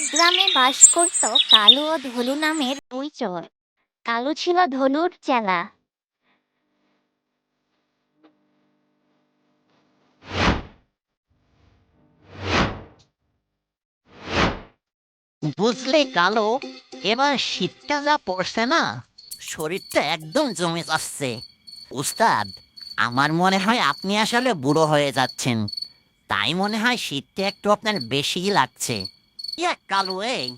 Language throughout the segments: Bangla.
এক গ্রামে বাস করত কালু ও ধলু নামের দুই চোর। কালু ছিল ধলুর চেলা। বুঝলে কালো, এবার শীতটা যা পড়ছে না শরীরটা একদম জমে যাচ্ছে। উস্তাদ, আমার মনে হয় আপনি আসলে বুড়ো হয়ে যাচ্ছেন। তাই মনে হয় শীতটা একটু আপনার বেশিই লাগছে। ইয়া, কালো, এই।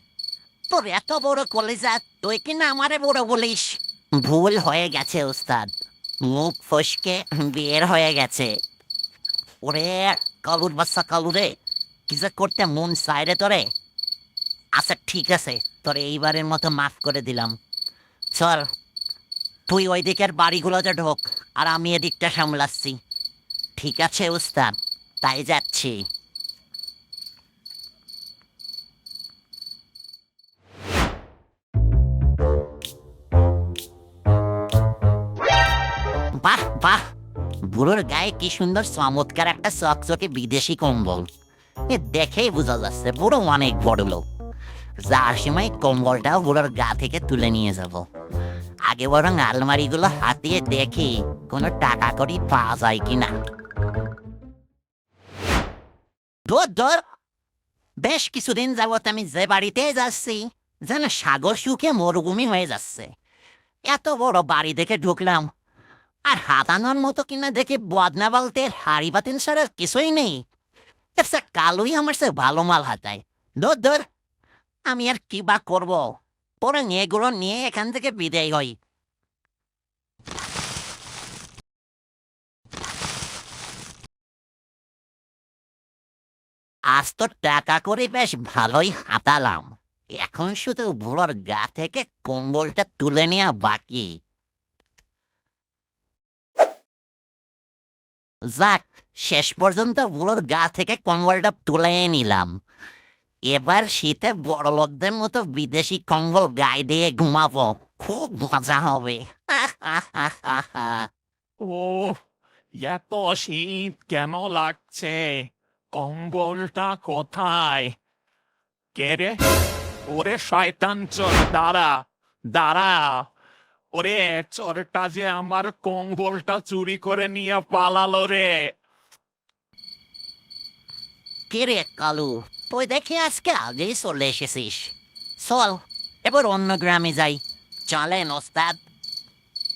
তোর এত বড় কলেজা, তুই কিনা আমারে বড় বলিস? ভুল হয়ে গেছে, উস্তাদ। মুখ ফসকে বের হয়ে গেছে। ওরে, কালুর বাচ্চা, কালু রে, কি যে করতে মন চায় তোরে। আচ্ছা ঠিক আছে, তোর এইবারের মতো মাফ করে দিলাম। চল, তুই ওই দিকের বাড়িগুলোতে ঢোক, আর আমি এদিকটা সামলাচ্ছি। ঠিক আছে, উস্তাদ, তাই যাচ্ছি। বুড়োর গায়ে কি সুন্দর চমৎকার একটা চকচকে বিদেশি কম্বল। এ দেখেই বোঝা যাচ্ছে বুড়ো অনেক বড় লোক। যার সময় কম্বলটাও বুড়োর গা থেকে তুলে নিয়ে যাব। আগে বরং আলমারিগুলো হাতিয়ে দেখি কোনো টাকা করি পাওয়া যায় কিনা। দূর বেশ কিছুদিন যাবত আমি যে বাড়িতে যাচ্ছি, যেন সাগর শুকে মরুভূমি হয়ে যাচ্ছে। এত বড় বাড়ি দেখে ঢুকলাম। আর হাতানোর মতো কিনা দেখে বদনা বলতে হাড়ি বাতিন ছাড়া কিছুই নেই। সে কালোই আমার সে ভালো মাল হাতায় দূর আমি আর কি বা করব? পরে এগুলো নিয়ে এখান থেকে বিদায় হই। আজ তো টাকা করে বেশ ভালোই হাতালাম এখন শুধু বুড়োর গা থেকে কম্বলটা তুলে নেওয়া বাকি। যাক, শেষ পর্যন্ত বুড়োর গা থেকে কম্বলটা তুলে নিলাম। এবার শীতে বড় লোকদের মতো বিদেশি কম্বল গায়ে দিয়ে ঘুমাবো। খুব মজা হবে। ও এত শীত কেন লাগছে? কম্বলটা কোথায়? কে রে? ওরে শয়তান চোর, দাঁড়া দাঁড়া। ওরে চোরটা যে আমার কম্বলটা চুরি করে নিয়ে পালালো রে। কে রে কালু, তুই দেখে আজকে আগেই চলে এসেছিস। চল, এবার অন্য গ্রামে যাই। চলেন, ওস্তাদ।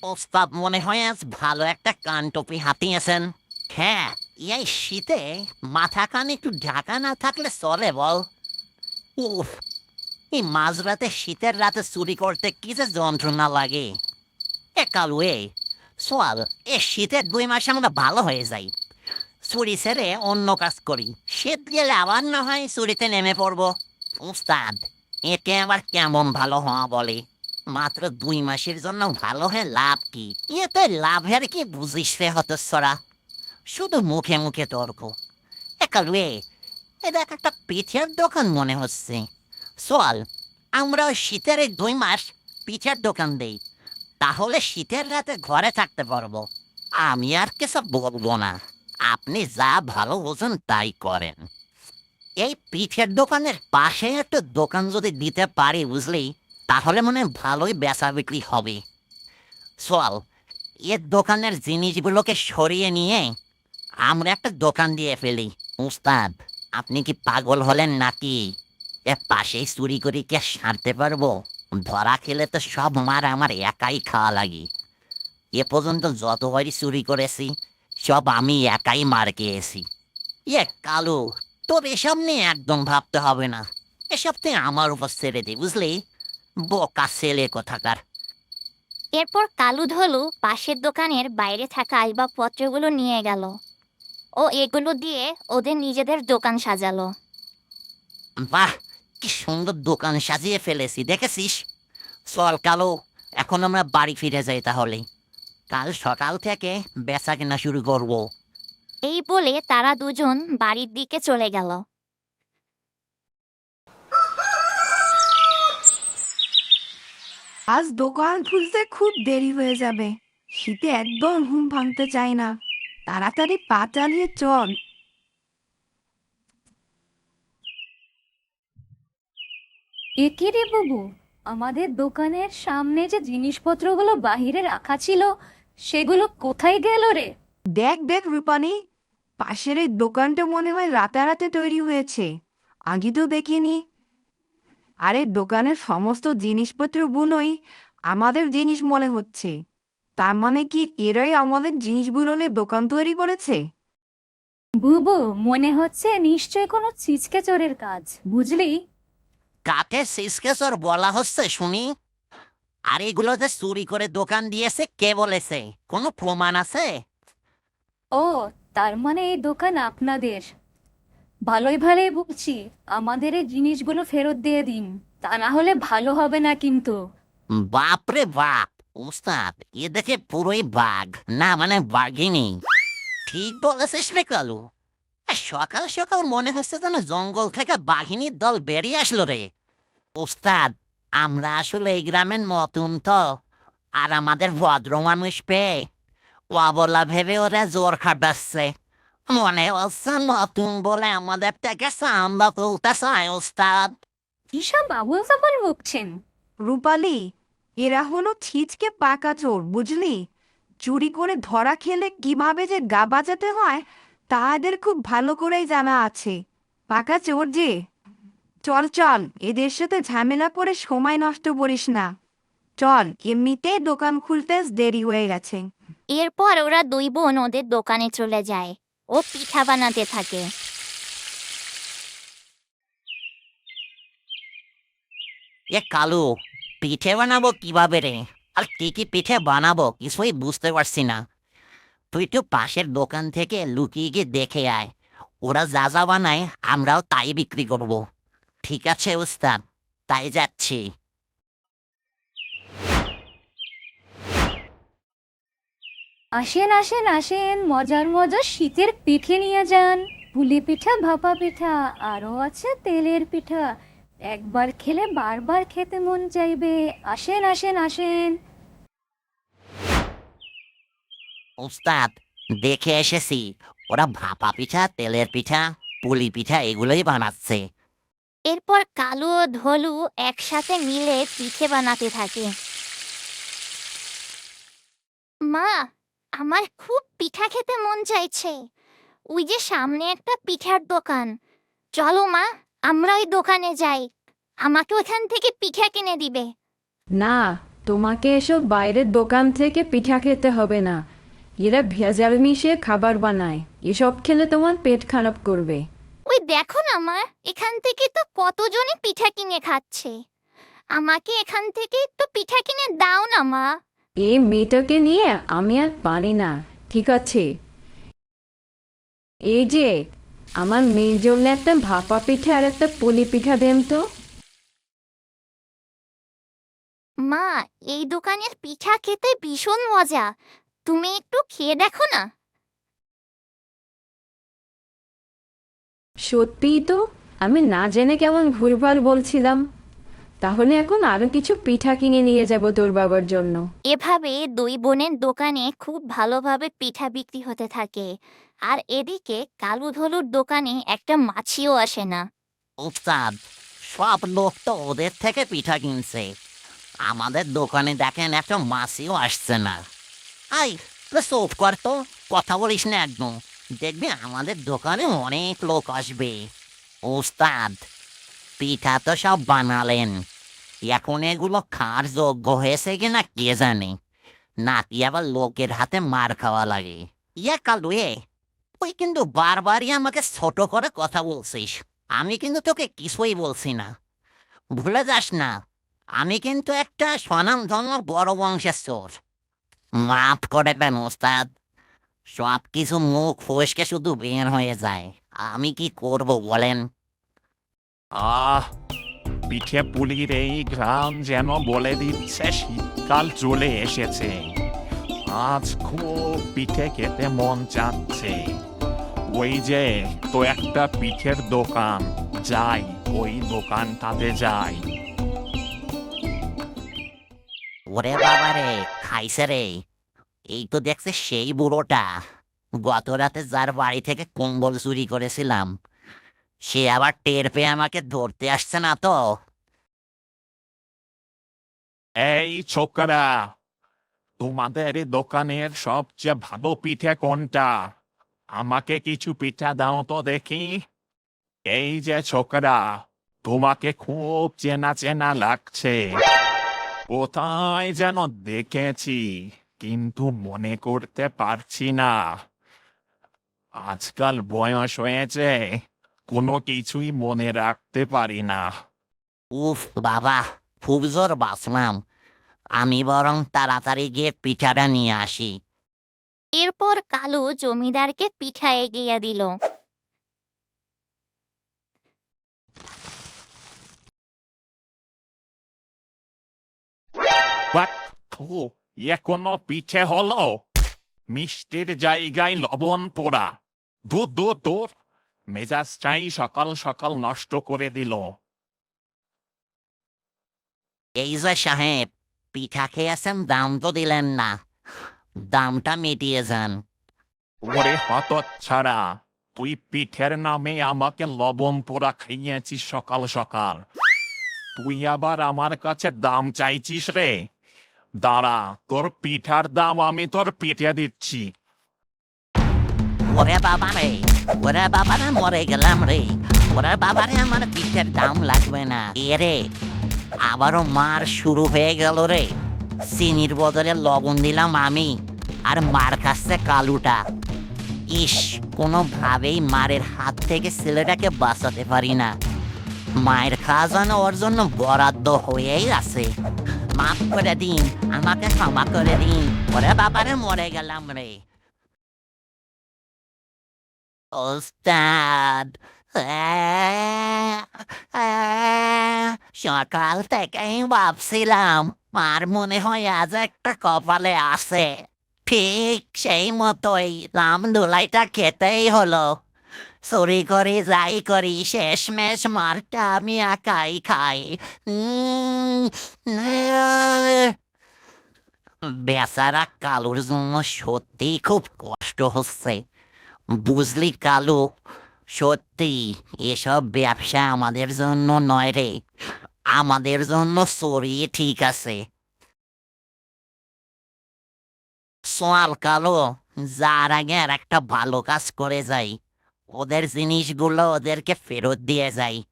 ওস্তাদ মনে হয় আজ ভালো একটা কান টুপি হাতিয়েছেন। হ্যাঁ এই শীতে মাথা কান একটু ঢাকা না থাকলে চলে বল। উফ, এই মাঝরাতে শীতের রাতে চুরি করতে কি যে যন্ত্রণা লাগে। কালু এ চল এ শীতের দুই মাসে আমরা ভালো হয়ে যাই। চুরি ছেড়ে অন্য কাজ করি। শীত গেলে আবার না হয় চুরিতে নেমে পড়ব। উস্তাদ, একে আবার কেমন ভালো হওয়া বলে? মাত্র দুই মাসের জন্য ভালো হয়ে লাভ কি? এতে লাভের কি বুঝিস রে হতস্বরা শুধু মুখে মুখে তর্ক। একাল রে এটা একটা পিঠের দোকান মনে হচ্ছে। চল আমরা শীতের এই দুই মাস পিঠের দোকান দেই। তাহলে শীতের রাতে ঘরে থাকতে পারব। আমি আর কিছু বলব না। আপনি যা ভালো বোঝেন তাই করেন। এই পিঠের দোকানের পাশে একটা দোকান যদি দিতে পারি বুঝলি, তাহলে মনে ভালোই বেচা বিক্রি হবে। চল এর দোকানের জিনিসগুলোকে সরিয়ে নিয়ে আমরা একটা দোকান দিয়ে ফেলি। উস্তাদ, আপনি কি পাগল হলেন নাকি? এ পাশেই চুরি করে কে সারতে পারব? ধরা খেলে তো সব মার আমার একাই খাওয়া লাগে। এ পর্যন্ত যতবারই চুরি করেছি সব আমি একাই মার খেয়েছি। ইয়ে কালু তোর এসব নিয়ে একদম ভাবতে হবে না। এসব তুই আমার উপর ছেড়ে দে বুঝলি? বোকা ছেলে কোথাকার। এরপর কালু ধলু পাশের দোকানের বাইরে থাকা আসবাবপত্রগুলো নিয়ে গেল। ও এগুলো দিয়ে ওদের নিজেদের দোকান সাজালো। বাহ কি সুন্দর দোকান সাজিয়ে ফেলেছি দেখেছিস? চল কালো এখন আমরা বাড়ি ফিরে যাই তাহলে। কাল সকাল থেকে বেচা কেনা শুরু করব। এই বলে তারা দুজন বাড়ির দিকে চলে গেল। আজ দোকান খুলতে খুব দেরি হয়ে যাবে। শীতে একদম ঘুম ভাঙতে চাই না। তাড়াতাড়ি পা চালিয়ে চল। একে রে বাবু? আমাদের দোকানের সামনে যে জিনিসপত্রগুলো বাহিরে রাখা ছিল সেগুলো কোথায় গেল রে? দেখ দেখ রূপানি পাশের এই দোকানটা মনে হয় রাতারাতে তৈরি হয়েছে। আগে তো দেখিনি। আরে দোকানের সমস্ত জিনিসপত্র জিনিসপত্রগুলোই আমাদের জিনিস মনে হচ্ছে। তার মানে কি এরাই আমাদের জিনিসগুলো নিয়ে দোকান তৈরি করেছে? বুবু মনে হচ্ছে নিশ্চয় কোনো ছিচকে চোরের কাজ বুঝলি? কাকে সিসকেসর বলা হচ্ছে শুনি? আর এগুলো যে চুরি করে দোকান দিয়েছে কে বলেছে? কোনো প্রমাণ আছে? ও তার মানে এই দোকান আপনাদের। ভালোই ভালোই বলছি আমাদের এই জিনিসগুলো ফেরত দিয়ে দিন। তা না হলে ভালো হবে না কিন্তু। বাপরে বাপ উস্তাদ এ দেখে পুরোই বাঘ। না মানে বাঘিনী। ঠিক বলেছিস রে কালু। সকাল সকাল মনে হচ্ছে যেন জঙ্গল থেকে বাঘিনীর দল বেরিয়ে আসলো রে। উস্তাদ আমরা আসলে এই গ্রামের নতুন তো আর আমাদের ভদ্র মানুষ পেয়ে অবলা ভেবে ওরা জোর খাটাচ্ছে। মনে হচ্ছে নতুন বলে আমাদের থেকে সামলা তুলতে চায় উস্তাদ কিসব আবুল সাবল বকছেন? রূপালি এরা হলো ছিচকে পাকা চোর বুঝলি? চুরি করে ধরা খেলে কীভাবে যে গা বাজাতে হয় তা এদের খুব ভালো করেই জানা আছে। পাকা চোর যে। চল চল এদের সাথে ঝামেলা করে সময় নষ্ট করিস না। চল এমনিতেই দোকান খুলতে দেরি হয়ে গেছে। এরপর ওরা দুই বোন ওদের দোকানে চলে যায়। ও পিঠা বানাতে থাকে। এ কালু পিঠে বানাবো কীভাবে রে? আর কি কি পিঠে বানাবো কিছুই বুঝতে পারছি না। তুই তো পাশের দোকান থেকে লুকিয়ে গিয়ে দেখে আয়। ওরা যা যা বানায় আমরাও তাই বিক্রি করব। ঠিক আছে উস্তাদ। তাই যাচ্ছি। আসেন আসেন আসেন মজার মজার শীতের পিঠে নিয়ে যান। পুলি পিঠা ভাপা পিঠা আরও আছে তেলের পিঠা। একবার খেলে বারবার খেতে মন চাইবে। আসেন আসেন আসেন। উস্তাদ দেখে এসেছি। ওরা ভাপা পিঠা তেলের পিঠা পুলি পিঠা এগুলোই বানাচ্ছে। এরপর কালু ও ধলু একসাথে মিলে পিঠে বানাতে থাকে। মা, আমার খুব পিঠা খেতে মন চাইছে। ওই যে সামনে একটা পিঠার দোকান। চলো মা, আমরা ওই দোকানে যাই। আমাকে ওখান থেকে পিঠা কিনে দিবে। না, তোমাকে এসব বাইরের দোকান থেকে পিঠা খেতে হবে না। এরা ভেজাল মিশিয়ে খাবার বানায়। এসব খেলে তোমার পেট খারাপ করবে। ওই দেখো না মা এখান থেকে তো কতজনই পিঠা কিনে খাচ্ছে। আমাকে এখান থেকে একটু পিঠা কিনে দাও না মা। এই মেয়েটাকে নিয়ে আমি আর পারি না ঠিক আছে? এই যে আমার মেয়ের জন্য একটা ভাপা পিঠা আর একটা পুলি পিঠা দেন তো। মা এই দোকানের পিঠা খেতে ভীষণ মজা। তুমি একটু খেয়ে দেখো না। সত্যিই তো আমি না জেনে কেমন ভুলভাল বলছিলাম। তাহলে এখন আরও কিছু পিঠা কিনে নিয়ে যাব তোর বাবার জন্য। এভাবে দুই বোনের দোকানে খুব ভালোভাবে পিঠা বিক্রি হতে থাকে। আর এদিকে কালু ধলুর দোকানে একটা মাছিও আসে না। উস্তাদ সব লোক তো ওদের থেকে পিঠা কিনছে। আমাদের দোকানে দেখেন একটা মাসিও আসছে না। আই তো সোফ কর তো কথা বলিস না একদম। দেখবি আমাদের দোকানে অনেক লোক আসবে। ওস্তাদ, পিঠা তো সব বানালেন। এখন এগুলো খাওয়ার যোগ্য হয়েছে কিনা কে জানে? নাতি আবার লোকের হাতে মার খাওয়া লাগে। ইয়া কালু এ তুই কিন্তু বারবারই আমাকে ছোট করে কথা বলছিস। আমি কিন্তু তোকে কিছুই বলছি না। ভুলে যাস না, আমি কিন্তু একটা স্বনামধন্য বড় বংশের চোর। মাফ করে দেন, ওস্তাদ। সব কিছু মুখ ফসকে শুধু বের হয়ে যায়। আমি কি করব বলেন? আহ পিঠে পুলির এই গ্রাম যেন বলে দিচ্ছে শীতকাল চলে এসেছে। আজ খুব পিঠে খেতে মন চাচ্ছে। ওই যে তো একটা পিঠের দোকান। যাই ওই দোকানটাতে যাই। ওরে বাবারে খাইছে রে। এই তো দেখছে সেই বুড়োটা। গত রাতে যার বাড়ি থেকে কম্বল চুরি করেছিলাম, সে আবার টের পেয়ে আমাকে ধরতে আসছে না তো। এই ছোকরা, তোমাদের দোকানের সবচেয়ে ভালো পিঠে কোনটা? আমাকে কিছু পিঠা দাও তো দেখি। এই যে ছোকরা, তোমাকে খুব চেনা চেনা লাগছে। কোথায় যেন দেখেছি। কিন্তু মনে করতে পারছি না। আজকাল বয়স হয়েছে কোনো কিছুই মনে রাখতে পারি না। উফ বাবা খুব জোর বাসলাম। আমি বরং তাড়াতাড়ি গিয়ে পিঠাটা নিয়ে আসি। এরপর কালু জমিদারকে পিঠা এগিয়ে দিল। থু এ কোনো পিঠে হলো। মিষ্টির জায়গায় লবণ পোড়া। দূর দূর মেজাজটাই সকাল সকাল নষ্ট করে দিল। এই যে সাহেব পিঠা খেয়েছেন দাম তো দিলেন না। দামটা মিটিয়ে যান। ওরে হত ছাড়া তুই পিঠের নামে আমাকে লবণ পোড়া খাইয়েছিস সকাল সকাল। তুই আবার আমার কাছে দাম চাইছিস রে। দাঁড়া, তোর পিঠার দাম আমি তোর পিঠে দিচ্ছি। ওরে বাবা রে, ওরে বাবা রে, মরে গেলাম রে। ওরে বাবা রে, আমার পিঠের দাম লাগবে না। এ রে, আবারও মার শুরু হয়ে গেল রে। চিনির বদলে লবণ দিলাম আমি, আর মার কাছে কালুটা। ইস, কোনোভাবেই মারের হাত থেকে ছেলেটাকে বাঁচাতে পারি না। মায়ের খাওয়া যেন ওর জন্য বরাদ্দ হয়েই আছে। মাফ ক্ষমা করে দিন ওরে বাবারে মরে সকাল থেকেই ভাবছিলাম মার মনে হয় আজ একটা কপালে আছে ঠিক সেই মতোই রাম দুলাইটা খেতেই হলো চুরি করি যাই করি, শেষমেশ মারটা আমি একাই খাই। বেচারা কালুর জন্য সত্যি খুব কষ্ট হচ্ছে। বুঝলি কালু, সত্যি এসব ব্যবসা আমাদের জন্য নয় রে, আমাদের জন্য চড়িয়ে ঠিক আছে। সোয়াল কালো, যার আগে আর একটা ভালো কাজ করে যাই। ওদের জিনিসগুলো ওদেরকে ফেরত দিয়ে যাই।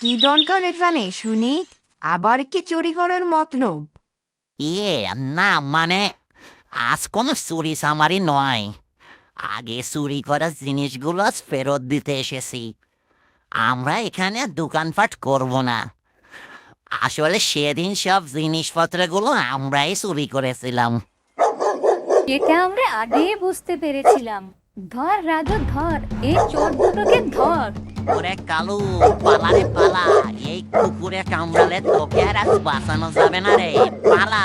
কি দরকার এখানে শুনি আবার কি চুরি করার মতলব? ইয়ে না মানে আজ কোনো চুরি সামারি নয়। আগে চুরি করা জিনিসগুলো ফেরত দিতে এসেছি। আমরা এখানে দোকানপাট করব না। আসলে সেদিন সব জিনিসপত্রগুলো আমরাই চুরি করেছিলাম। এটা আমরা আগে বুঝতে পেরেছিলাম। ধর রাজু ধর এই চোর দুটোকে ধর। ওরে কালু পালা রে পালা এই কুকুরে কামড়ালে তোকে আর আজ বাঁচানো যাবে না রে পালা।